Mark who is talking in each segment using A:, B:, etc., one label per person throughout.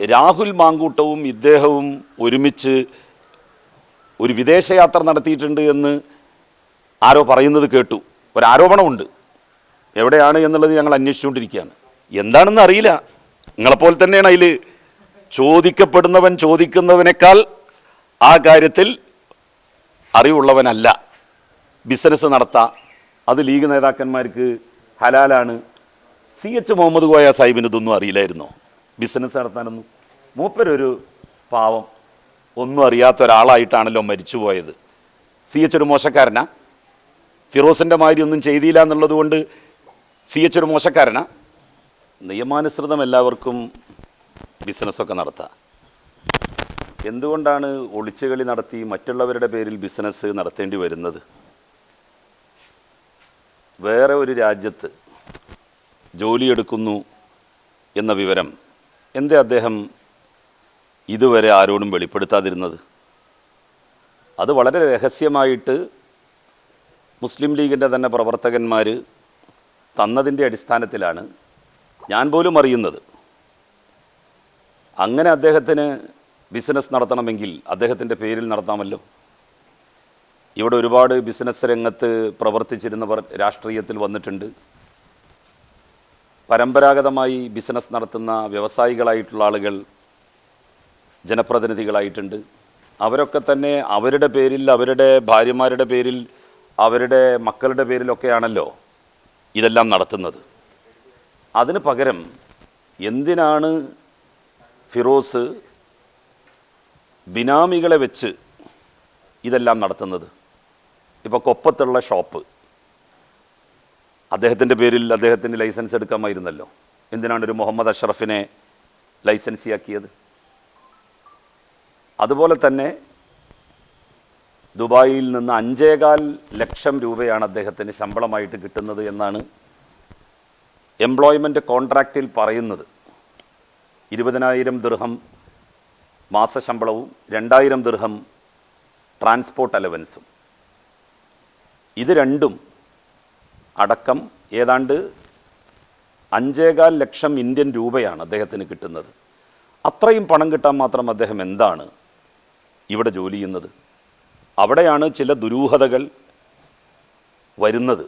A: രാഹുൽ മാങ്കൂട്ടവും ഇദ്ദേഹവും ഒരുമിച്ച് ഒരു വിദേശയാത്ര നടത്തിയിട്ടുണ്ട് എന്ന് ആരോ പറയുന്നത് കേട്ടു. ഒരാരോപണമുണ്ട്. എവിടെയാണ് എന്നുള്ളത് ഞങ്ങൾ അന്വേഷിച്ചുകൊണ്ടിരിക്കുകയാണ്. എന്താണെന്ന് അറിയില്ല. നിങ്ങളെപ്പോലെ തന്നെയാണ് അതിൽ ചോദിക്കപ്പെടുന്നവൻ ചോദിക്കുന്നവനേക്കാൾ ആ കാര്യത്തിൽ അറിവുള്ളവനല്ല. ബിസിനസ് നടത്താം. അത് ലീഗ് നേതാക്കന്മാർക്ക് ഹലാലാണ്. സി എച്ച് മുഹമ്മദ് കോയ സാഹിബിന് ഇതൊന്നും അറിയില്ലായിരുന്നോ? ബിസിനസ് നടത്താനൊന്നും. മൂപ്പരൊരു പാവം. ഒന്നും അറിയാത്ത ഒരാളായിട്ടാണല്ലോ മരിച്ചുപോയത്. സി എച്ച് ഒരു മോശക്കാരനാ. ഫിറോസിന്റെ മാതിരി ഒന്നും ചെയ്തില്ല എന്നുള്ളത് കൊണ്ട് സി എച്ച് ഒരു മോശക്കാരനാ. നിയമാനുസൃതം എല്ലാവർക്കും ബിസിനസ്സൊക്കെ നടത്താം. എന്തുകൊണ്ടാണ് ഒളിച്ചുകളി നടത്തി മറ്റുള്ളവരുടെ പേരിൽ ബിസിനസ് നടത്തേണ്ടി വരുന്നത്? വേറെ ഒരു രാജ്യത്ത് ജോലിയെടുക്കുന്നു എന്ന വിവരം എന്തേ അദ്ദേഹം ഇതുവരെ ആരോടും വെളിപ്പെടുത്താതിരുന്നത്? അത് വളരെ രഹസ്യമായിട്ട് മുസ്ലിം ലീഗിന്റെ തന്നെ പ്രവർത്തകന്മാർ തന്നതിന്റെ അടിസ്ഥാനത്തിലാണ് ഞാൻ പോലും അറിയുന്നത്. അങ്ങനെ അദ്ദേഹത്തിന് ബിസിനസ് നടത്തണമെങ്കിൽ അദ്ദേഹത്തിന്റെ പേരിൽ നടത്താമല്ലോ. ഇവിടെ ഒരുപാട് ബിസിനസ് രംഗത്ത് പ്രവർത്തിച്ചിരുന്നവർ രാഷ്ട്രീയത്തിൽ വന്നിട്ടുണ്ട്. പരമ്പരാഗതമായി ബിസിനസ് നടത്തുന്ന വ്യവസായികളായിട്ടുള്ള ആളുകൾ ജനപ്രതിനിധികളായിട്ടുണ്ട്. അവരൊക്കെ തന്നെ അവരുടെ പേരിൽ അവരുടെ ഭാര്യമാരുടെ പേരിൽ അവരുടെ മക്കളുടെ പേരിലൊക്കെയാണല്ലോ ഇതെല്ലാം നടത്തുന്നത്. അതിന് പകരം എന്തിനാണ് ഫിറോസ് ബിനാമികളെ വെച്ച് ഇതെല്ലാം നടത്തുന്നത്? ഇപ്പോൾ കൊപ്പത്തുള്ള ഷോപ്പ്. അദ്ദേഹത്തിന്റെ പേരിൽ അദ്ദേഹത്തിന് ലൈസൻസ് എടുക്കാമായിരുന്നല്ലോ. എന്തിനാണ് ഒരു മുഹമ്മദ് അഷ്റഫിനെ ലൈസൻസിയാക്കിയത്? അതുപോലെ തന്നെ ദുബായിൽ നിന്ന് അഞ്ചേകാൽ ലക്ഷം രൂപയാണ് അദ്ദേഹത്തിന് ശമ്പളമായിട്ട് കിട്ടുന്നത് എന്നാണ് എംപ്ലോയ്മെന്റ് കോൺട്രാക്റ്റിൽ പറയുന്നത്. ഇരുപതിനായിരം ദൃഹം മാസശമ്പളവും രണ്ടായിരം ദൃഹം ട്രാൻസ്പോർട്ട് അലവൻസും. ഇത് രണ്ടും അടക്കം ഏതാണ്ട് അഞ്ചേകാൽ ലക്ഷം ഇന്ത്യൻ രൂപയാണ് അദ്ദേഹത്തിന് കിട്ടുന്നത്. അത്രയും പണം കിട്ടാൻ മാത്രം അദ്ദേഹം എന്താണ് ഇവിടെ ജോലി ചെയ്യുന്നത്? അവിടെയാണ് ചില ദുരൂഹതകൾ വരുന്നത്.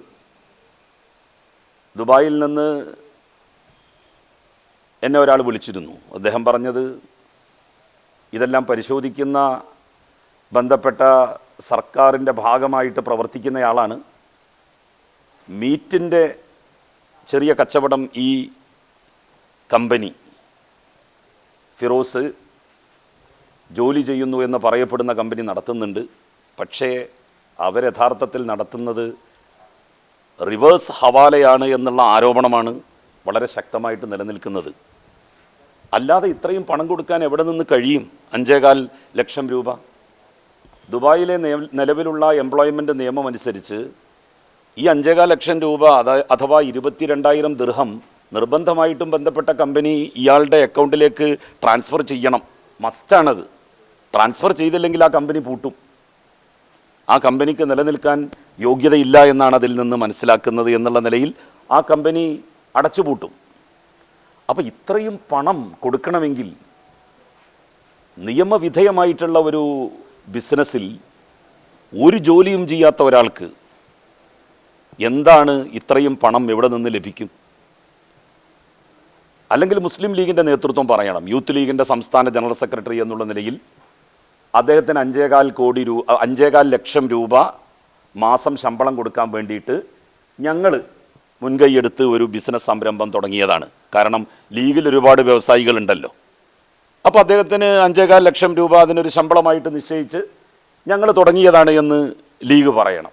A: ദുബായിൽ നിന്ന് എന്നെ ഒരാൾ വിളിച്ചിരുന്നു. അദ്ദേഹം പറഞ്ഞത് ഇതെല്ലാം പരിശോധിക്കുന്ന ബന്ധപ്പെട്ട സർക്കാരിന്റെ ഭാഗമായിട്ട് പ്രവർത്തിക്കുന്നയാളാണ്. മീറ്റിന്റെ ചെറിയ കച്ചവടം ഈ കമ്പനി ഫിറോസ് ജോലി ചെയ്യുന്നു എന്ന് പറയപ്പെടുന്ന കമ്പനി നടത്തുന്നുണ്ട്. പക്ഷേ അവർ യഥാർത്ഥത്തിൽ നടത്തുന്നത് റിവേഴ്സ് ഹവാലയാണ് എന്നുള്ള ആരോപണമാണ് വളരെ ശക്തമായിട്ട് നിലനിൽക്കുന്നത്. അല്ലാതെ ഇത്രയും പണം കൊടുക്കാൻ എവിടെ നിന്ന് കഴിയും? അഞ്ചേകാൽ ലക്ഷം രൂപ. ദുബായിലെ നിലവിലുള്ള എംപ്ലോയ്മെന്റ് നിയമം അനുസരിച്ച് ഈ അഞ്ചേകാൽ ലക്ഷം രൂപ അഥവാ ഇരുപത്തിരണ്ടായിരം ദൃഹം നിർബന്ധമായിട്ടും ബന്ധപ്പെട്ട കമ്പനി ഇയാളുടെ അക്കൗണ്ടിലേക്ക് ട്രാൻസ്ഫർ ചെയ്യണം. മസ്റ്റാണത്. ട്രാൻസ്ഫർ ചെയ്തില്ലെങ്കിൽ ആ കമ്പനി പൂട്ടും. ആ കമ്പനിക്ക് നിലനിൽക്കാൻ യോഗ്യതയില്ല എന്നാണ് അതിൽ നിന്ന് മനസ്സിലാക്കുന്നത് എന്നുള്ള നിലയിൽ ആ കമ്പനി അടച്ചുപൂട്ടും. അപ്പോൾ ഇത്രയും പണം കൊടുക്കണമെങ്കിൽ നിയമവിധേയമായിട്ടുള്ള ഒരു ബിസിനസ്സിൽ ഒരു ജോലിയും ചെയ്യാത്ത ഒരാൾക്ക് എന്താണ് ഇത്രയും പണം എവിടെ നിന്ന് ലഭിക്കും? അല്ലെങ്കിൽ മുസ്ലിം ലീഗിന്റെ നേതൃത്വം പറയണം. യൂത്ത് ലീഗിന്റെ സംസ്ഥാന ജനറൽ സെക്രട്ടറി എന്നുള്ള നിലയിൽ അദ്ദേഹത്തിന് അഞ്ചേകാൽ കോടി രൂപ അഞ്ചേകാൽ ലക്ഷം രൂപ മാസം ശമ്പളം കൊടുക്കാൻ വേണ്ടിയിട്ട് ഞങ്ങൾ മുൻകൈയെടുത്ത് ഒരു ബിസിനസ് സംരംഭം തുടങ്ങിയതാണ്. കാരണം ലീഗിൽ ഒരുപാട് വ്യവസായികളുണ്ടല്ലോ അപ്പോൾ അദ്ദേഹത്തിന് അഞ്ചേകാൽ ലക്ഷം രൂപ അതിനൊരു ശമ്പളമായിട്ട് നിശ്ചയിച്ച് ഞങ്ങൾ തുടങ്ങിയതാണ് എന്ന് ലീഗ് പറയണം.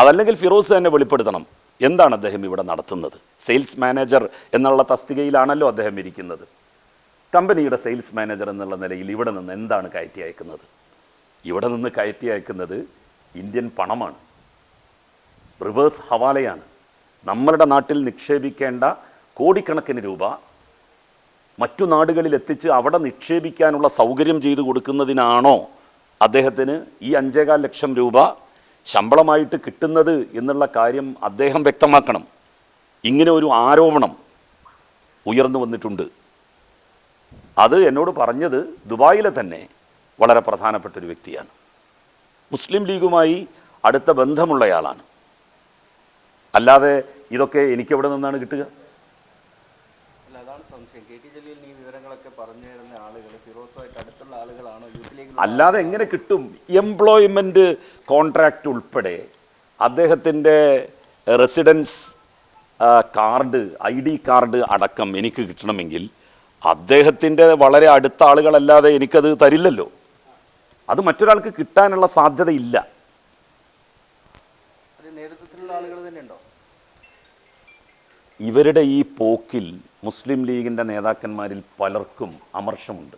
A: അതല്ലെങ്കിൽ ഫിറോസ് തന്നെ വെളിപ്പെടുത്തണം. എന്താണ് അദ്ദേഹം ഇവിടെ നടത്തുന്നത്? സെയിൽസ് മാനേജർ എന്നുള്ള തസ്തികയിലാണല്ലോ അദ്ദേഹം ഇരിക്കുന്നത്. കമ്പനിയുടെ സെയിൽസ് മാനേജർ എന്നുള്ള നിലയിൽ ഇവിടെ നിന്ന് എന്താണ് കയറ്റി അയക്കുന്നത്? ഇവിടെ നിന്ന് കയറ്റി അയക്കുന്നത് ഇന്ത്യൻ പണമാണ്. റിവേഴ്സ് ഹവാലയാണ്. നമ്മളുടെ നാട്ടിൽ നിക്ഷേപിക്കേണ്ട കോടിക്കണക്കിന് രൂപ മറ്റു നാടുകളിൽ എത്തിച്ച് അവിടെ നിക്ഷേപിക്കാനുള്ള സൗകര്യം ചെയ്തു കൊടുക്കുന്നതിനാണോ അദ്ദേഹത്തിന് ഈ അഞ്ചേകാൽ ലക്ഷം രൂപ ശമ്പളമായിട്ട് കിട്ടുന്നത് എന്നുള്ള കാര്യം അദ്ദേഹം വ്യക്തമാക്കണം. ഇങ്ങനെ ഒരു ആരോപണം ഉയർന്നു വന്നിട്ടുണ്ട്. അത് എന്നോട് പറഞ്ഞത് ദുബായിലെ തന്നെ വളരെ പ്രധാനപ്പെട്ട ഒരു വ്യക്തിയാണ്. മുസ്ലിം ലീഗുമായി അടുത്ത ബന്ധമുള്ളയാളാണ്. അല്ലാതെ ഇതൊക്കെ എനിക്ക് എവിടെ നിന്നാണ് കിട്ടുക? അല്ലാതെ എങ്ങനെ കിട്ടും? എംപ്ലോയ്മെന്റ് കോൺട്രാക്റ്റ് ഉൾപ്പെടെ അദ്ദേഹത്തിന്റെ residence card I D card അടക്കം എനിക്ക് കിട്ടണമെങ്കിൽ അദ്ദേഹത്തിന്റെ വളരെ അടുത്ത ആളുകളല്ലാതെ എനിക്കത് തരില്ലല്ലോ. അത് മറ്റൊരാൾക്ക് കിട്ടാനുള്ള സാധ്യതയില്ല. ഇവരുടെ ഈ പോക്കിൽ മുസ്ലിം ലീഗിന്റെ നേതാക്കന്മാരിൽ പലർക്കും അമർഷമുണ്ട്.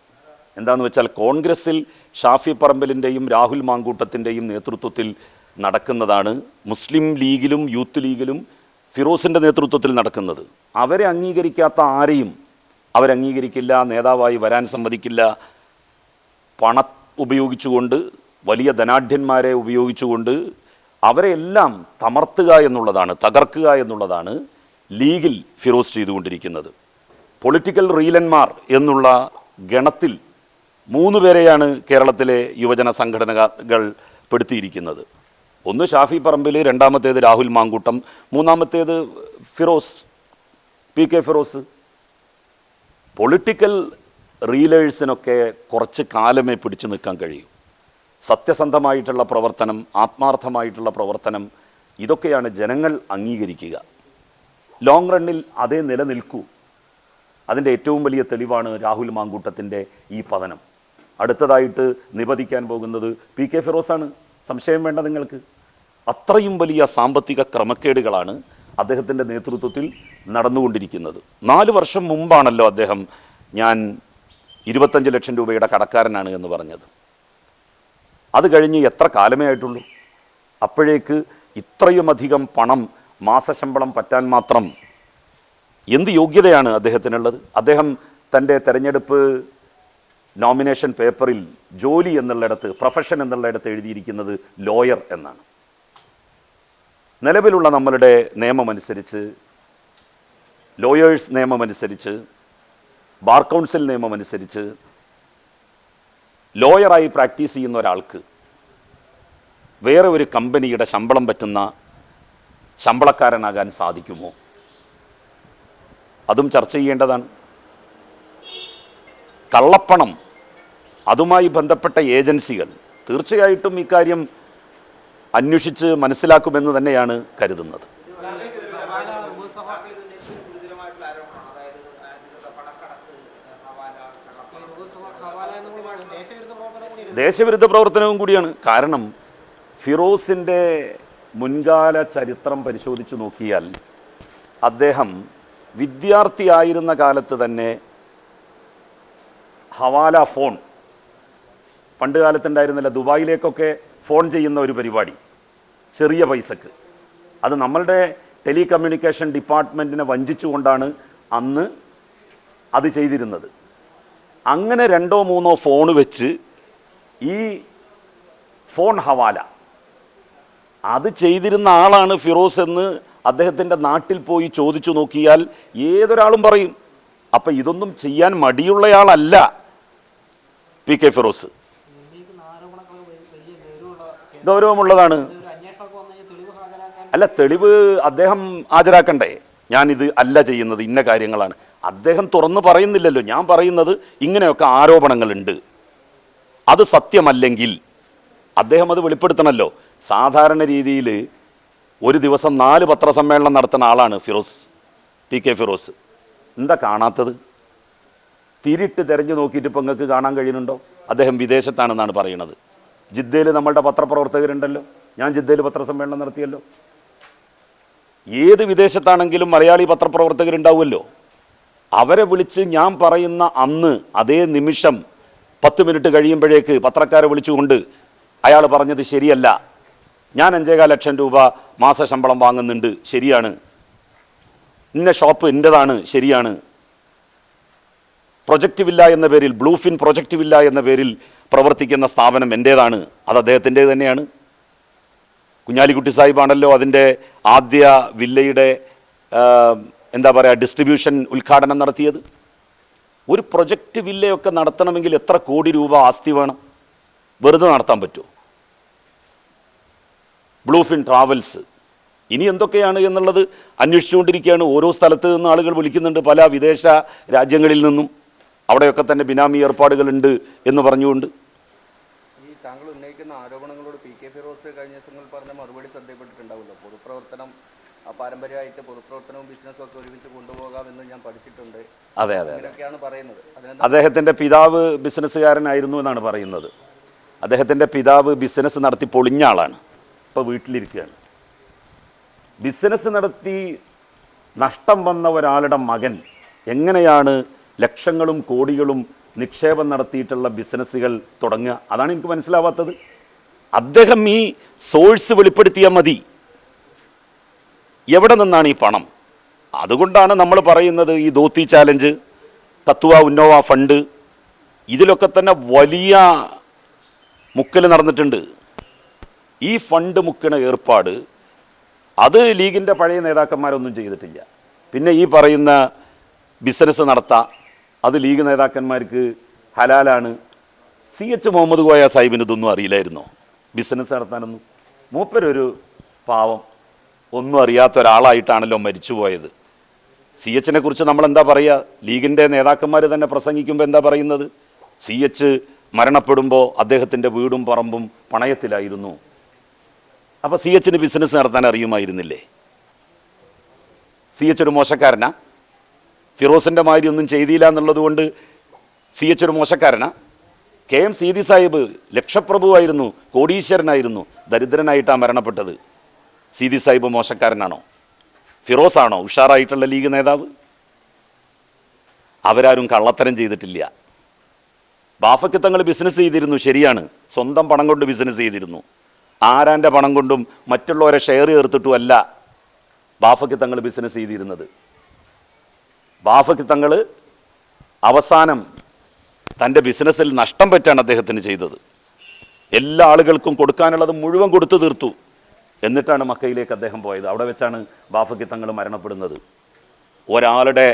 A: എന്താണെന്ന് വെച്ചാൽ കോൺഗ്രസിൽ ഷാഫി പറമ്പലിന്റെയും രാഹുൽ മാങ്കൂട്ടത്തിന്റെയും നേതൃത്വത്തിൽ നടക്കുന്നതാണ് മുസ്ലിം ലീഗിലും യൂത്ത് ലീഗിലും ഫിറോസിന്റെ നേതൃത്വത്തിൽ നടക്കുന്നത്. അവരെ അംഗീകരിക്കാത്ത ആരെയും അവരംഗീകരിക്കില്ല നേതാവായി വരാൻ സമ്മതിക്കില്ല. പണ ഉപയോഗിച്ചുകൊണ്ട് വലിയ ധനാഢ്യന്മാരെ ഉപയോഗിച്ചുകൊണ്ട് അവരെല്ലാം തമർത്തുക എന്നുള്ളതാണ് തകർക്കുക എന്നുള്ളതാണ് ലീഗിൽ ഫിറോസ് ചെയ്തുകൊണ്ടിരിക്കുന്നത്. പൊളിറ്റിക്കൽ റീലന്മാർ എന്നുള്ള ഗണത്തിൽ മൂന്ന് പേരെയാണ് കേരളത്തിലെ യുവജന സംഘടനകൾ പെടുത്തിയിരിക്കുന്നത്. ഒന്ന് ഷാഫി പറമ്പിൽ രണ്ടാമത്തേത് രാഹുൽ മാങ്കൂട്ടം മൂന്നാമത്തേത് Firos P K Firos. Political റീലേഴ്സിനൊക്കെ കുറച്ച് കാലമേ പിടിച്ചു നിൽക്കാൻ കഴിയൂ. സത്യസന്ധമായിട്ടുള്ള പ്രവർത്തനം ആത്മാർത്ഥമായിട്ടുള്ള പ്രവർത്തനം ഇതൊക്കെയാണ് ജനങ്ങൾ അംഗീകരിക്കുക. ലോങ് റണ്ണിൽ അതേ നിലനിൽക്കൂ. അതിന്റെ ഏറ്റവും വലിയ തെളിവാണ് രാഹുൽ മാങ്കൂട്ടത്തിന്റെ ഈ പതനം. അടുത്തതായിട്ട് നിപതിക്കാൻ പോകുന്നത് പി കെ ഫിറോസാണ്. സംശയം വേണ്ട നിങ്ങൾക്ക്. അത്രയും വലിയ സാമ്പത്തിക ക്രമക്കേടുകളാണ് അദ്ദേഹത്തിന്റെ നേതൃത്വത്തിൽ നടന്നുകൊണ്ടിരിക്കുന്നത്. നാല് വർഷം മുമ്പാണല്ലോ അദ്ദേഹം ഞാൻ ഇരുപത്തഞ്ച് ലക്ഷം രൂപയുടെ കടക്കാരനാണ് എന്ന് പറഞ്ഞത്. അത് കഴിഞ്ഞ് എത്ര കാലമേ ആയിട്ടുള്ളൂ? അപ്പോഴേക്ക് ഇത്രയുമധികം പണം മാസശമ്പളം പറ്റാൻ മാത്രം എന്ത് യോഗ്യതയാണ് അദ്ദേഹത്തിനുള്ളത്? അദ്ദേഹം തന്റെ തെരഞ്ഞെടുപ്പ് നോമിനേഷൻ പേപ്പറിൽ ജോലി എന്നുള്ളിടത്ത് പ്രൊഫഷൻ എന്നുള്ളിടത്ത് എഴുതിയിരിക്കുന്നത് ലോയർ എന്നാണ്. നിലവിലുള്ള നമ്മളുടെ നിയമമനുസരിച്ച് ലോയേഴ്സ് നിയമമനുസരിച്ച് ബാർ കൗൺസിൽ നിയമമനുസരിച്ച് ലോയറായി പ്രാക്ടീസ് ചെയ്യുന്ന ഒരാൾക്ക് വേറെ ഒരു കമ്പനിയുടെ ശമ്പളം പറ്റുന്ന ശമ്പളക്കാരനാകാൻ സാധിക്കുമോ? അതും ചർച്ച ചെയ്യേണ്ടതാണ്. കള്ളപ്പണം അതുമായി ബന്ധപ്പെട്ട ഏജൻസികൾ തീർച്ചയായിട്ടും ഇക്കാര്യം അന്വേഷിച്ച് മനസ്സിലാക്കുമെന്ന് തന്നെയാണ് കരുതുന്നത്. ദേശവിരുദ്ധ പ്രവർത്തനവും കൂടിയാണ്. കാരണം ഫിറോസിന്റെ മുൻകാല ചരിത്രം പരിശോധിച്ചു നോക്കിയാൽ അദ്ദേഹം വിദ്യാർത്ഥിയായിരുന്ന കാലത്ത് തന്നെ ഹവാല ഫോൺ. പണ്ട് കാലത്തുണ്ടായിരുന്നില്ല ദുബായിലേക്കൊക്കെ ഫോൺ ചെയ്യുന്ന ഒരു പരിപാടി. ചെറിയ പൈസക്ക്. അത് നമ്മളുടെ ടെലികമ്മ്യൂണിക്കേഷൻ ഡിപ്പാർട്ട്മെന്റിനെ വഞ്ചിച്ചുകൊണ്ടാണ് അന്ന് അത് ചെയ്തിരുന്നത്. അങ്ങനെ രണ്ടോ മൂന്നോ ഫോൺ വെച്ച് ഈ ഫോൺ ഹവാല. അത് ചെയ്തിരുന്ന ആളാണ് ഫിറോസ് എന്ന് അദ്ദേഹത്തിന്റെ നാട്ടിൽ പോയി ചോദിച്ചു നോക്കിയാൽ ഏതൊരാളും പറയും. അപ്പം ഇതൊന്നും ചെയ്യാൻ മടിയുള്ളയാളല്ല. P K Firos. ഗൗരവമുള്ളതാണ് അല്ല തെളിവ് അദ്ദേഹം ഹാജരാക്കണ്ടേ? ഞാനിത് അല്ല ചെയ്യുന്നത് ഇന്ന കാര്യങ്ങളാണ്. അദ്ദേഹം തുറന്ന് പറയുന്നില്ലല്ലോ. ഞാൻ പറയുന്നത് ഇങ്ങനെയൊക്കെ ആരോപണങ്ങളുണ്ട്. അത് സത്യമല്ലെങ്കിൽ അദ്ദേഹം അത് വെളിപ്പെടുത്തണമല്ലോ സാധാരണ രീതിയിൽ ഒരു ദിവസം നാല് പത്രസമ്മേളനം നടത്തുന്ന ആളാണ് ഫിറോസ് പി കെ ഫിറോസ്. എന്താ കാണാത്തത്? തിരിട്ട് തെരഞ്ഞു നോക്കിയിട്ട് ഇപ്പം നിങ്ങൾക്ക് കാണാൻ കഴിയുന്നുണ്ടോ? അദ്ദേഹം വിദേശത്താണെന്നാണ് പറയുന്നത്. ജിദ്ദയിൽ നമ്മളുടെ പത്രപ്രവർത്തകരുണ്ടല്ലോ. ഞാൻ ജിദ്ദയിൽ പത്രസമ്മേളനം നടത്തിയല്ലോ. ഏത് വിദേശത്താണെങ്കിലും മലയാളി പത്രപ്രവർത്തകരുണ്ടാവുമല്ലോ. അവരെ വിളിച്ച് ഞാൻ പറയുന്ന അന്ന് അതേ നിമിഷം പത്ത് മിനിറ്റ് കഴിയുമ്പോഴേക്ക് പത്രക്കാരെ വിളിച്ചുകൊണ്ട് അയാൾ പറഞ്ഞത് ശരിയല്ല. ഞാൻ അഞ്ചേകാൽ ലക്ഷം രൂപ മാസശമ്പളം വാങ്ങുന്നുണ്ട് ശരിയാണ്. ഇന്ന ഷോപ്പ് എന്റെതാണ് ശരിയാണ്. പ്രൊജക്റ്റ് എന്ന പേരിൽ ബ്ലൂഫിൻ പ്രൊജക്റ്റ് എന്ന പേരിൽ പ്രവർത്തിക്കുന്ന സ്ഥാപനം എന്റേതാണ് അത് അദ്ദേഹത്തിന്റെ തന്നെയാണ്. കുഞ്ഞാലിക്കുട്ടി സാഹിബാണല്ലോ അതിന്റെ ആദ്യ വില്ലയുടെ എന്താ പറയുക ഡിസ്ട്രിബ്യൂഷൻ ഉദ്ഘാടനം നടത്തിയത്. ഒരു പ്രൊജക്റ്റ് വില്ലയൊക്കെ നടത്തണമെങ്കിൽ എത്ര കോടി രൂപ ആസ്തി വേണം? വെറുതെ നടത്താൻ പറ്റുമോ? Bluefin Travels. ഇനി എന്തൊക്കെയാണ് എന്നുള്ളത് അന്വേഷിച്ചുകൊണ്ടിരിക്കുകയാണ്. ഓരോ സ്ഥലത്ത് നിന്ന് ആളുകൾ വിളിക്കുന്നുണ്ട്. പല വിദേശ രാജ്യങ്ങളിൽ നിന്നും. അവിടെയൊക്കെ തന്നെ ബിനാമി ഏർപ്പാടുകളുണ്ട് എന്ന് പറഞ്ഞുകൊണ്ട്.
B: ഈ താങ്കൾ ഉന്നയിക്കുന്ന ആരോപണങ്ങളോട് പി കെ ഫിറോസ് കഴിഞ്ഞ ദിവസങ്ങളിൽ പറഞ്ഞ മറുപടി ശ്രദ്ധയപ്പെട്ടിട്ടുണ്ടാവുമല്ലോ പൊതുപ്രവർത്തനം പാരമ്പര്യമായിട്ട് പൊതുപ്രവർത്തനവും ബിസിനസ്സും ഒക്കെ ഒരുമിച്ച് കൊണ്ടുപോകാമെന്ന് ഞാൻ പഠിച്ചിട്ടുണ്ട്.
A: അതെ അതെ അതെ.
B: പറയുന്നത്. അദ്ദേഹത്തിന്റെ
A: അദ്ദേഹത്തിന്റെ പിതാവ് ബിസിനസ്സുകാരനായിരുന്നു എന്നാണ് പറയുന്നത്. അദ്ദേഹത്തിന്റെ പിതാവ് ബിസിനസ് നടത്തി പൊളിഞ്ഞ ആളാണ്. ഇപ്പോൾ വീട്ടിലിരിക്കുകയാണ്. ബിസിനസ് നടത്തി നഷ്ടം വന്ന ഒരാളുടെ മകൻ എങ്ങനെയാണ് ലക്ഷങ്ങളും കോടികളും നിക്ഷേപം നടത്തിയിട്ടുള്ള ബിസിനസ്സുകൾ തുടങ്ങുക. അതാണ് എനിക്ക് മനസ്സിലാവാത്തത്. അദ്ദേഹം ഈ സോഴ്സ് വെളിപ്പെടുത്തിയാൽ മതി. എവിടെ നിന്നാണ് ഈ പണം? അതുകൊണ്ടാണ് നമ്മൾ പറയുന്നത് ഈ ധോത്തി ചാലഞ്ച് തത്വ ഉന്നോവ ഫണ്ട് ഇതിലൊക്കെ തന്നെ വലിയ മുക്കൽ നടന്നിട്ടുണ്ട്. ഈ ഫണ്ട് മുക്കണ ഏർപ്പാട് അത് ലീഗിന്റെ പഴയ നേതാക്കന്മാരൊന്നും ചെയ്തിട്ടില്ല. പിന്നെ ഈ പറയുന്ന ബിസിനസ് നടത്താം. അത് ലീഗ് നേതാക്കന്മാർക്ക് ഹലാലാണ്. സി എച്ച് മുഹമ്മദ് കോയ സാഹിബിന് ഇതൊന്നും അറിയില്ലായിരുന്നോ? ബിസിനസ് നടത്താനൊന്നും. മൂപ്പരൊരു പാവം. ഒന്നും അറിയാത്ത ഒരാളായിട്ടാണല്ലോ മരിച്ചുപോയത് സി എച്ചിനെ കുറിച്ച് നമ്മൾ എന്താ പറയുക ലീഗിന്റെ നേതാക്കന്മാർ തന്നെ പ്രസംഗിക്കുമ്പോൾ എന്താ പറയുന്നത്? സി എച്ച് മരണപ്പെടുമ്പോൾ അദ്ദേഹത്തിന്റെ വീടും പറമ്പും പണയത്തിലായിരുന്നു. അപ്പോൾ സി എച്ചിന് ബിസിനസ് നടത്താൻ അറിയുമായിരുന്നില്ലേ? സി എച്ച് ഒരു മോശക്കാരനാ? ഫിറോസിന്റെ മാതിരി ഒന്നും ചെയ്തില്ല എന്നുള്ളത് കൊണ്ട് സി എച്ച് ഒരു മോശക്കാരനാ. കെ എം സീതി സാഹിബ് ലക്ഷപ്രഭുവായിരുന്നു കോടീശ്വരനായിരുന്നു ദരിദ്രനായിട്ടാണ് മരണപ്പെട്ടത്. സീതി സാഹിബ് മോശക്കാരനാണോ? ഫിറോസ് ആണോ ഉഷാറായിട്ടുള്ള ലീഗ് നേതാവ്? അവരാരും കള്ളത്തരം ചെയ്തിട്ടില്ല. ബാഫയ്ക്ക് തങ്ങൾ ബിസിനസ് ചെയ്തിരുന്നു ശരിയാണ്. സ്വന്തം പണം കൊണ്ട് ബിസിനസ് ചെയ്തിരുന്നു. ആരാന്റെ പണം കൊണ്ടും മറ്റുള്ളവരെ ഷെയർ ചേർത്തിട്ടുമല്ല ബാഫക്ക് തങ്ങൾ ബിസിനസ് ചെയ്തിരുന്നത്. ബാഫയ്ക്ക് തങ്ങൾ അവസാനം തന്റെ ബിസിനസ്സിൽ നഷ്ടം പറ്റാണ് അദ്ദേഹത്തിന് ചെയ്തത്. എല്ലാ ആളുകൾക്കും കൊടുക്കാനുള്ളത് മുഴുവൻ കൊടുത്തു തീർത്തു. എന്നിട്ടാണ് മക്കയിലേക്ക് അദ്ദേഹം പോയത്. അവിടെ വെച്ചാണ് ബാഫക്കി തങ്ങൾ മരണപ്പെടുന്നത്. ഒരാളുടെ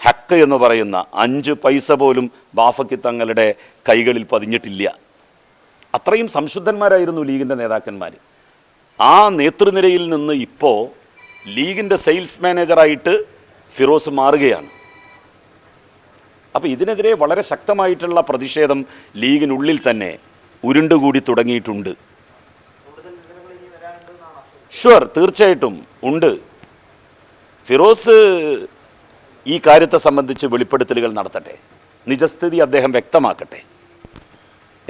A: ഹക്ക് എന്ന് പറയുന്ന അഞ്ച് പൈസ പോലും ബാഫക്കി തങ്ങളുടെ കൈകളിൽ പതിഞ്ഞിട്ടില്ല. അത്രയും സംശുദ്ധന്മാരായിരുന്നു ലീഗിന്റെ നേതാക്കന്മാർ ആ നേതൃനിരയിൽ നിന്ന് ഇപ്പോൾ ലീഗിന്റെ സെയിൽസ് മാനേജറായിട്ട് ഫിറോസ് മാറുകയാണ്. അപ്പോൾ ഇതിനെതിരെ വളരെ ശക്തമായിട്ടുള്ള പ്രതിഷേധം ലീഗിനുള്ളിൽ തന്നെ ഉരുണ്ടുകൂടി തുടങ്ങിയിട്ടുണ്ട്. ഷുവർ തീർച്ചയായിട്ടും ഉണ്ട്. ഫിറോസ് ഈ കാര്യത്തെ സംബന്ധിച്ച് വെളിപ്പെടുത്തലുകൾ നടത്തട്ടെ. നിജസ്ഥിതി അദ്ദേഹം വ്യക്തമാക്കട്ടെ.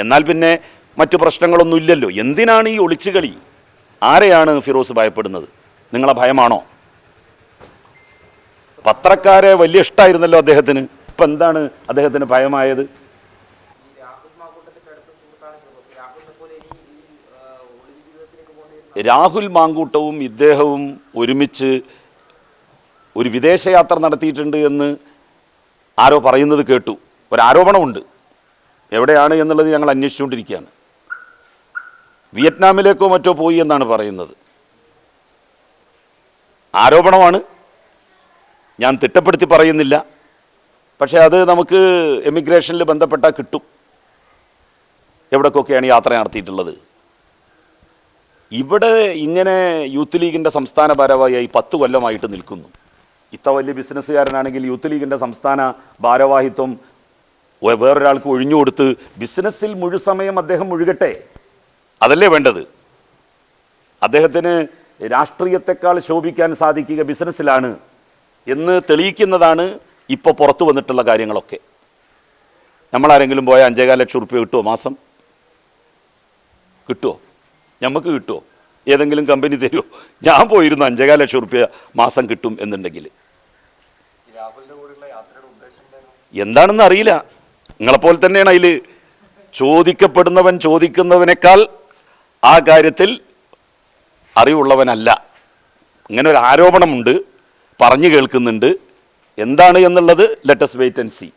A: എന്നാൽ പിന്നെ മറ്റു പ്രശ്നങ്ങളൊന്നുമില്ലല്ലോ എന്തിനാണ് ഈ ഒളിച്ചുകളി? ആരെയാണ് ഫിറോസ് ഭയപ്പെടുന്നത്? നിങ്ങളെ ഭയമാണോ? പത്രക്കാരെ വലിയ ഇഷ്ടമായിരുന്നല്ലോ അദ്ദേഹത്തിന്. ഇപ്പം എന്താണ് അദ്ദേഹത്തിന് ഭയമായത്?
C: രാഹുൽ
A: മാങ്കൂട്ടവും ഇദ്ദേഹവും ഒരുമിച്ച് ഒരു വിദേശയാത്ര നടത്തിയിട്ടുണ്ട് എന്ന് ആരോ പറയുന്നത് കേട്ടു. ഒരാരോപണമുണ്ട്. എവിടെയാണ് എന്നുള്ളത് ഞങ്ങൾ അന്വേഷിച്ചുകൊണ്ടിരിക്കുകയാണ്. വിയറ്റ്നാമിലേക്കോ മറ്റോ പോയി എന്നാണ് പറയുന്നത്. ആരോപണമാണ്. ഞാൻ തിട്ടപ്പെടുത്തി പറയുന്നില്ല. പക്ഷേ അത് നമുക്ക് എമിഗ്രേഷനിൽ ബന്ധപ്പെട്ടാൽ കിട്ടും. എവിടേക്കൊക്കെയാണ് യാത്ര നടത്തിയിട്ടുള്ളത്? ഇവിടെ ഇങ്ങനെ യൂത്ത് ലീഗിന്റെ സംസ്ഥാന ഭാരവാഹിയായി പത്ത് കൊല്ലമായിട്ട് നിൽക്കുന്നു. ഇത്ര വലിയ ബിസിനസ്സുകാരനാണെങ്കിൽ യൂത്ത് ലീഗിന്റെ സംസ്ഥാന ഭാരവാഹിത്വം വേറൊരാൾക്ക് ഒഴിഞ്ഞു കൊടുത്ത് ബിസിനസ്സിൽ മുഴുസമയം അദ്ദേഹം മുഴുകട്ടെ? അതല്ലേ വേണ്ടത്? അദ്ദേഹത്തിന് രാഷ്ട്രീയത്തെക്കാൾ ശോഭിക്കാൻ സാധിക്കുക ബിസിനസ്സിലാണ്. എന്ന് തെളിയിക്കുന്നതാണ് ഇപ്പോൾ പുറത്തു വന്നിട്ടുള്ള കാര്യങ്ങളൊക്കെ. നമ്മളാരെങ്കിലും പോയ അഞ്ചേകാൽ ലക്ഷം റുപ്യ കിട്ടുമോ മാസം? കിട്ടുമോ നമുക്ക് കിട്ടുമോ ഏതെങ്കിലും കമ്പനി തരുമോ ഞാൻ പോയിരുന്നു അഞ്ചേകാൽ ലക്ഷം റുപ്യ മാസം കിട്ടും എന്നുണ്ടെങ്കിൽ.
B: രാഹുലിന്റെ കൂടെയുള്ള യാത്രയുടെ ഉദ്ദേശം എന്തായിരുന്നു
A: എന്താണെന്ന് അറിയില്ല. നിങ്ങളെപ്പോലെ തന്നെയാണ് അതിൽ ചോദിക്കപ്പെടുന്നവൻ ചോദിക്കുന്നവനേക്കാൾ ആ കാര്യത്തിൽ അറിവുള്ളവനല്ല. ഇങ്ങനെ ഒരു ആരോപണമുണ്ട്. പറഞ്ഞു കേൾക്കുന്നുണ്ട്. എന്താണ് എന്നുള്ളത്? Let's wait and C